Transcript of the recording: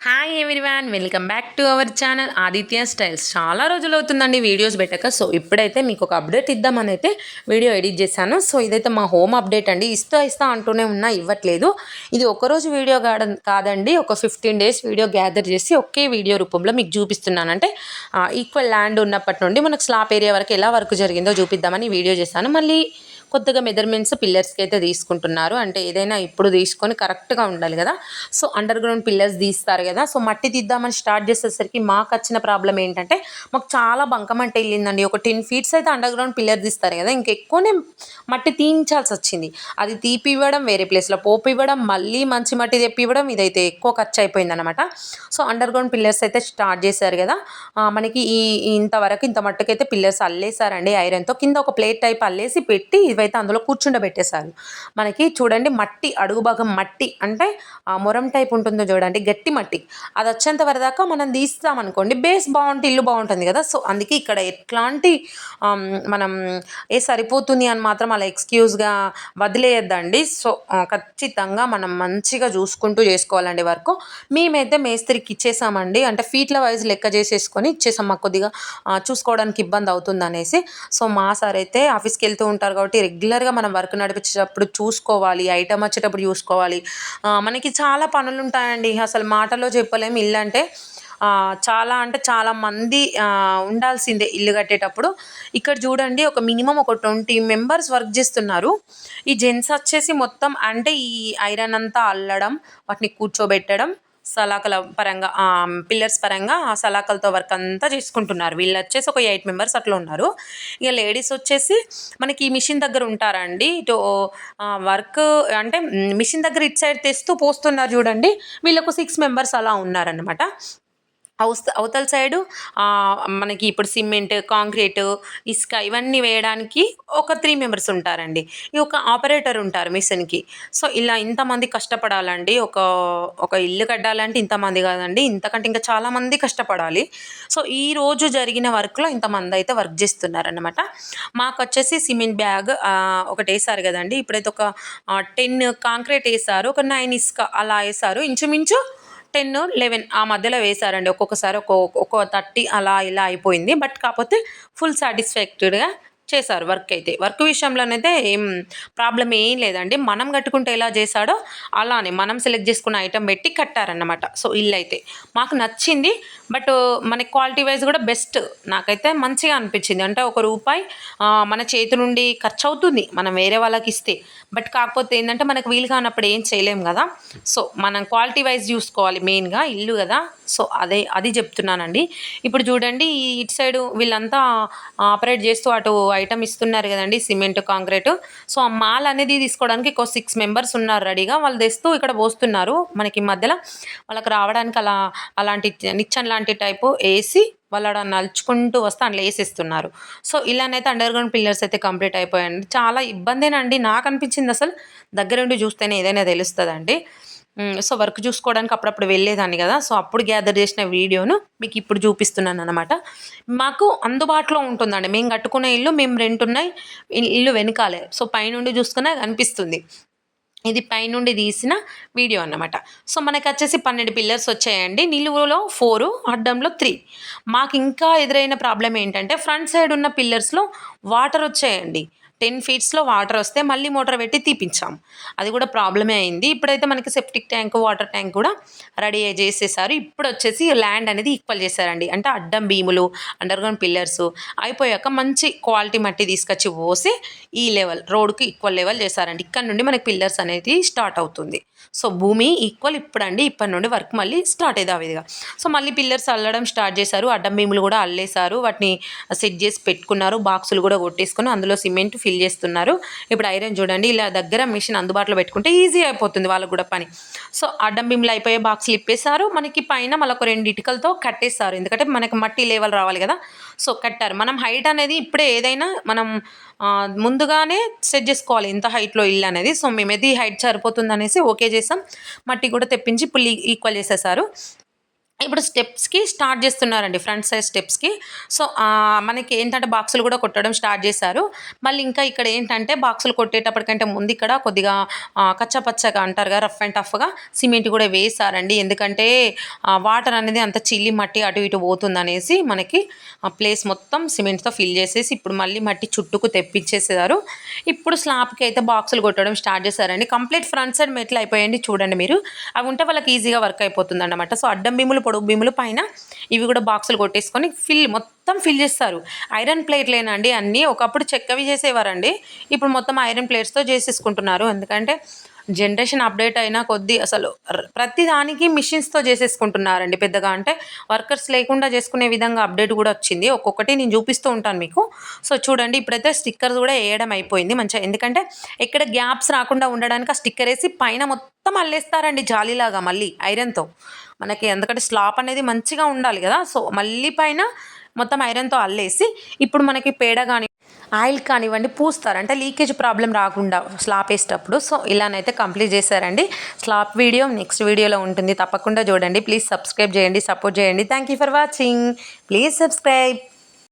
Hi everyone welcome back to our channel Aditya Styles చాలా రోజులు అవుతుందండి వీడియోస్ పెట్టక సో ఇప్పుడైతే మీకు ఒక అప్డేట్ ఇద్దామని అయితే వీడియో ఎడిట్ చేశాను. సో ఇదైతే మా హోమ్ అప్డేట్ అండి. ఇస్తా ఇస్తా అంటూనే ఉన్నా ఇవ్వట్లేదు. ఇది ఒకరోజు వీడియో కాడ కాదండి ఒక ఫిఫ్టీన్ డేస్ వీడియో గ్యాదర్ చేసి ఒకే వీడియో రూపంలో మీకు చూపిస్తున్నాను. అంటే ఈక్వల్ ల్యాండ్ ఉన్నప్పటి నుండి మనకు స్లాప్ ఏరియా వరకు ఎలా వర్క్ జరిగిందో చూపిద్దామని వీడియో చేశాను. మళ్ళీ కొత్తగా మెజర్మెంట్స్ పిల్లర్స్కి అయితే తీసుకుంటున్నారు. అంటే ఏదైనా ఇప్పుడు తీసుకొని కరెక్ట్గా ఉండాలి కదా. సో అండర్ గ్రౌండ్ పిల్లర్స్ తీస్తారు కదా. సో మట్టి తీద్దామని స్టార్ట్ చేసేసరికి మాకు వచ్చిన ప్రాబ్లం ఏంటంటే మాకు చాలా బంకమంట వెళ్ళిందండి. ఒక టెన్ ఫీట్స్ అయితే అండర్ గ్రౌండ్ పిల్లర్ తీస్తారు కదా. ఇంకెక్కువనే మట్టి తీయించాల్సి వచ్చింది. అది తీపి ఇవ్వడం వేరే ప్లేస్లో పోపు ఇవ్వడం మళ్ళీ మంచి మట్టి తెప్పి ఇవ్వడం ఇదైతే ఎక్కువ ఖర్చు అయిపోయిందనమాట సో అండర్ గ్రౌండ్ పిల్లర్స్ అయితే స్టార్ట్ చేశారు కదా. మనకి ఈ ఇంతవరకు ఇంత మట్టుకైతే పిల్లర్స్ అల్లేసారండి ఐరన్తో. కింద ఒక ప్లేట్ టైప్ అల్లేసి పెట్టి అయితే అందులో కూర్చుండబెట్టేశారు. మనకి చూడండి మట్టి అడుగు భాగం మట్టి అంటే ఆ మొరం టైప్ ఉంటుందో చూడండి గట్టి మట్టి. అది వచ్చేంత వరదాకా మనం తీస్తామనుకోండి బేస్ బాగుంటే ఇల్లు బాగుంటుంది కదా. సో అందుకే ఇక్కడ ఎట్లాంటి మనం ఏ సరిపోతుంది అని మాత్రం అలా ఎక్స్క్యూజ్గా వదిలేయద్దండి. సో ఖచ్చితంగా మనం మంచిగా చూసుకుంటూ చేసుకోవాలండి వర్క్. మేమైతే మేస్త్రికి ఇచ్చేసామండి. అంటే ఫీట్ల వైజ్ లెక్క చేసేసుకొని ఇచ్చేసాం మాకు కొద్దిగా చూసుకోవడానికి ఇబ్బంది అవుతుంది అనేసి సో మా సార్ అయితే ఆఫీస్కి వెళ్తూ ఉంటారు కాబట్టి రెగ్యులర్గా మనం వర్క్ నడిపించేటప్పుడు చూసుకోవాలి ఐటమ్ వచ్చేటప్పుడు చూసుకోవాలి. మనకి చాలా పనులు ఉంటాయండి అసలు మాటలో చెప్పలేము ఇల్లు అంటే చాలా అంటే చాలా మంది ఉండాల్సిందే ఇల్లు కట్టేటప్పుడు. ఇక్కడ చూడండి ఒక మినిమం ఒక ట్వంటీ మెంబర్స్ వర్క్ చేస్తున్నారు. ఈ జెంట్స్ వచ్చేసి మొత్తం అంటే ఈ ఐరన్ అంతా అల్లడం వాటిని కూర్చోబెట్టడం సలాకల పరంగా పిల్లర్స్ పరంగా ఆ సలాకలతో వర్క్ అంతా చేసుకుంటున్నారు. వీళ్ళు వచ్చేసి ఒక ఎయిట్ మెంబర్స్ అట్లా ఉన్నారు. ఇక లేడీస్ వచ్చేసి మనకి ఈ మిషన్ దగ్గర ఉంటారండి ఇటు వర్క్ అంటే మిషన్ దగ్గర ఇటు సైడ్ తెస్తూ పోస్తున్నారు చూడండి. వీళ్ళకు సిక్స్ మెంబర్స్ అలా ఉన్నారనమాట అవస్ అవతల సైడు మనకి ఇప్పుడు సిమెంట్ కాంక్రీట్ ఇసుక ఇవన్నీ వేయడానికి ఒక త్రీ మెంబర్స్ ఉంటారండి. ఈ ఒక ఆపరేటర్ ఉంటారు మిషన్కి. సో ఇలా ఇంతమంది కష్టపడాలండి. ఒక ఒక ఇల్లు కట్టాలంటే ఇంతమంది కాదండి. ఇంతకంటే ఇంకా చాలామంది కష్టపడాలి. సో ఈ రోజు జరిగిన వర్క్లో ఇంతమంది అయితే వర్క్ చేస్తున్నారనమాట మాకు వచ్చేసి సిమెంట్ బ్యాగ్ ఒకటి వేసారు కదండి. ఇప్పుడైతే ఒక టెన్ కాంక్రీట్ వేసారు ఒక నైన్ ఇసుక అలా వేసారు. ఇంచుమించు టెన్ లెవెన్ ఆ మధ్యలో వేశారండి. ఒక్కొక్కసారి ఒక్కొక్క ఒక్కో థర్టీ అలా ఇలా అయిపోయింది. బట్ కాకపోతే ఫుల్ సాటిస్ఫాక్టరీగా చేశారు వర్క్ అయితే. వర్క్ విషయంలోనైతే ఏం ప్రాబ్లం ఏం లేదండి. మనం కట్టుకుంటే ఎలా చేశాడో అలానే మనం సెలెక్ట్ చేసుకున్న ఐటెం పెట్టి కట్టారన్నమాట. సో ఇల్లు అయితే మాకు నచ్చింది. బట్ మన క్వాలిటీ వైజ్ కూడా బెస్ట్. నాకైతే మంచిగా అనిపించింది. అంటే ఒక రూపాయి మన చేతి నుండి ఖర్చు అవుతుంది. మనం వేరే వాళ్ళకి ఇస్తే. బట్ కాకపోతే ఏంటంటే మనకు వీలు కానప్పుడు ఏం చేయలేము కదా. సో మనం క్వాలిటీ వైజ్ చూసుకోవాలి మెయిన్గా ఇల్లు కదా. సో అదే అది చెప్తున్నానండి. ఇప్పుడు చూడండి ఇటు సైడు వీళ్ళంతా ఆపరేట్ చేస్తూ అటు ఐటమ్ ఇస్తున్నారు కదండి సిమెంట్ కాంక్రీట్. సో ఆ మాల్ అనేది తీసుకోవడానికి ఒక సిక్స్ మెంబర్స్ ఉన్నారు రెడీగా. వాళ్ళు తెస్తూ ఇక్కడ పోస్తున్నారు. మనకి మధ్యలో వాళ్ళకి రావడానికి అలా అలాంటి నిచ్చన్ లాంటి టైపు వేసి వాళ్ళు అక్కడ నలుచుకుంటూ వస్తే అందులో వేసేస్తున్నారు. సో ఇలానైతే అండర్ గ్రౌండ్ పిల్లర్స్ అయితే కంప్లీట్ అయిపోయాయండి. చాలా ఇబ్బందేనండి. నాకు అనిపించింది అసలు దగ్గరుండి చూస్తేనే ఏదైనా తెలుస్తుందండి. సో వర్క్ చూసుకోవడానికి అప్పుడప్పుడు వెళ్ళేదాన్ని కదా. సో అప్పుడు గ్యాదర్ చేసిన వీడియోను మీకు ఇప్పుడు చూపిస్తున్నాను అనమాట మాకు అందుబాటులో ఉంటుందండి. మేము కట్టుకునే ఇల్లు మేము రెంట్ ఉన్నాయి ఇల్లు వెనకాలే. సో పైనుండి చూసుకున్నా కనిపిస్తుంది ఇది పైనుండి తీసిన వీడియో అన్నమాట. సో మనకు వచ్చేసి పన్నెండు పిల్లర్స్ వచ్చాయండి. నిలువులో ఫోరు అడ్డంలో త్రీ మాకు ఇంకా ఎదురైన ప్రాబ్లం ఏంటంటే ఫ్రంట్ సైడ్ ఉన్న పిల్లర్స్లో వాటర్ వచ్చాయండి. టెన్ ఫీట్స్లో వాటర్ వస్తే మళ్ళీ మోటార్ పెట్టి తీపించాం అది కూడా ప్రాబ్లమే అయింది. ఇప్పుడైతే మనకి సెప్టిక్ ట్యాంక్ వాటర్ ట్యాంక్ కూడా రెడీ చేసేసారు. ఇప్పుడు వచ్చేసి ల్యాండ్ అనేది ఈక్వల్ చేశారండి. అంటే అడ్డం భీములు అండర్ గ్రౌండ్ పిల్లర్స్ అయిపోయాక మంచి క్వాలిటీ మట్టి తీసుకొచ్చి పోసి ఈ లెవెల్ రోడ్కి ఈక్వల్ లెవెల్ చేశారండి. ఇక్కడ నుండి మనకి పిల్లర్స్ అనేది స్టార్ట్ అవుతుంది. సో భూమి ఈక్వల్ ఇప్పుడండి. ఇప్పటి నుండి వర్క్ మళ్ళీ స్టార్ట్ అయ్యేది విధంగా. సో మళ్ళీ పిల్లర్స్ అల్లడం స్టార్ట్ చేశారు. అడ్డం భీములు కూడా అల్లేశారు. వాటిని సెట్ చేసి పెట్టుకున్నారు. బాక్సులు కూడా కొట్టేసుకుని అందులో సిమెంట్ ఫిల్ చేస్తున్నారు. ఇప్పుడు ఐరన్ చూడండి ఇలా దగ్గర మిషన్ అందుబాటులో పెట్టుకుంటే ఈజీ అయిపోతుంది వాళ్ళకు కూడా పని. సో అడ్డం బిమ్లు అయిపోయే బాక్స్లు ఇప్పేశారు. మనకి పైన మళ్ళీ ఒక రెండు ఇటుకలతో కట్టేస్తారు ఎందుకంటే మనకి మట్టి లేవల్ రావాలి కదా. సో కట్టారు. మనం హైట్ అనేది ఇప్పుడే ఏదైనా మనం ముందుగానే సెట్ చేసుకోవాలి. ఎంత హైట్లో ఇల్లు అనేది. సో మేమైతే ఈ హైట్ సరిపోతుంది అనేసి ఓకే చేసాం. మట్టి కూడా తెప్పించి పుల్లి ఈక్వల్ చేసేసారు. ఇప్పుడు స్టెప్స్కి స్టార్ట్ చేస్తున్నారండి ఫ్రంట్ సైడ్ స్టెప్స్కి. సో మనకి ఏంటంటే బాక్సులు కూడా కొట్టడం స్టార్ట్ చేశారు. మళ్ళీ ఇంకా ఇక్కడ ఏంటంటే బాక్సులు కొట్టేటప్పటికంటే ముందు ఇక్కడ కొద్దిగా కచ్చపచ్చగా అంటారు కదా రఫ్ అండ్ టఫ్గా సిమెంట్ కూడా వేసారండి ఎందుకంటే వాటర్ అనేది అంత చిల్లి మట్టి అటు ఇటు పోతుందనేసి మనకి ఆ ప్లేస్ మొత్తం సిమెంట్తో ఫిల్ చేసేసి ఇప్పుడు మళ్ళీ మట్టి చుట్టుకు తెప్పించేసారు ఇప్పుడు స్లాబ్కి అయితే బాక్సులు కొట్టడం స్టార్ట్ చేశారండి. కంప్లీట్ ఫ్రంట్ సైడ్ మెట్లు అయిపోయండి చూడండి మీరు. అవి ఉంటే వాళ్ళకి ఈజీగా వర్క్ అయిపోతుంది అనమాట సో అడ్డం భీములు పొడవు భీములు పైన ఇవి కూడా బాక్సులు కొట్టేసుకొని ఫిల్ మొత్తం ఫిల్ చేస్తారు. ఐరన్ ప్లేట్లేనండి అన్నీ ఒకప్పుడు చెక్కవి చేసేవారండి. ఇప్పుడు మొత్తం ఐరన్ ప్లేట్స్తో చేసేసుకుంటున్నారు. ఎందుకంటే జనరేషన్ అప్డేట్ అయినా కొద్దీ అసలు ప్రతిదానికి మిషన్స్తో చేసేసుకుంటున్నారండి పెద్దగా. అంటే వర్కర్స్ లేకుండా చేసుకునే విధంగా అప్డేట్ కూడా వచ్చింది. ఒక్కొక్కటి నేను చూపిస్తూ ఉంటాను మీకు. సో చూడండి ఇప్పుడైతే స్టిక్కర్స్ కూడా వేయడం అయిపోయింది మంచిగా. ఎందుకంటే ఎక్కడ గ్యాప్స్ రాకుండా ఉండడానికి ఆ స్టిక్కర్ వేసి పైన మొత్తం అల్లేస్తారండి జాలీలాగా మళ్ళీ ఐరన్తో మనకి ఎందుకంటే స్లాప్ అనేది మంచిగా ఉండాలి కదా. సో మళ్ళీ పైన మొత్తం ఐరన్తో అల్లేసి ఇప్పుడు మనకి పేడ కానీ ఆయిల్ కానివ్వండి పూస్తారు. అంటే లీకేజ్ ప్రాబ్లం రాకుండా స్లాప్ వేసేటప్పుడు సో ఇలానైతే కంప్లీట్ చేశారండి. స్లాప్ వీడియో నెక్స్ట్ వీడియోలో ఉంటుంది. తప్పకుండా చూడండి. ప్లీజ్ సబ్స్క్రైబ్ చేయండి సపోర్ట్ చేయండి. Thank you for watching please subscribe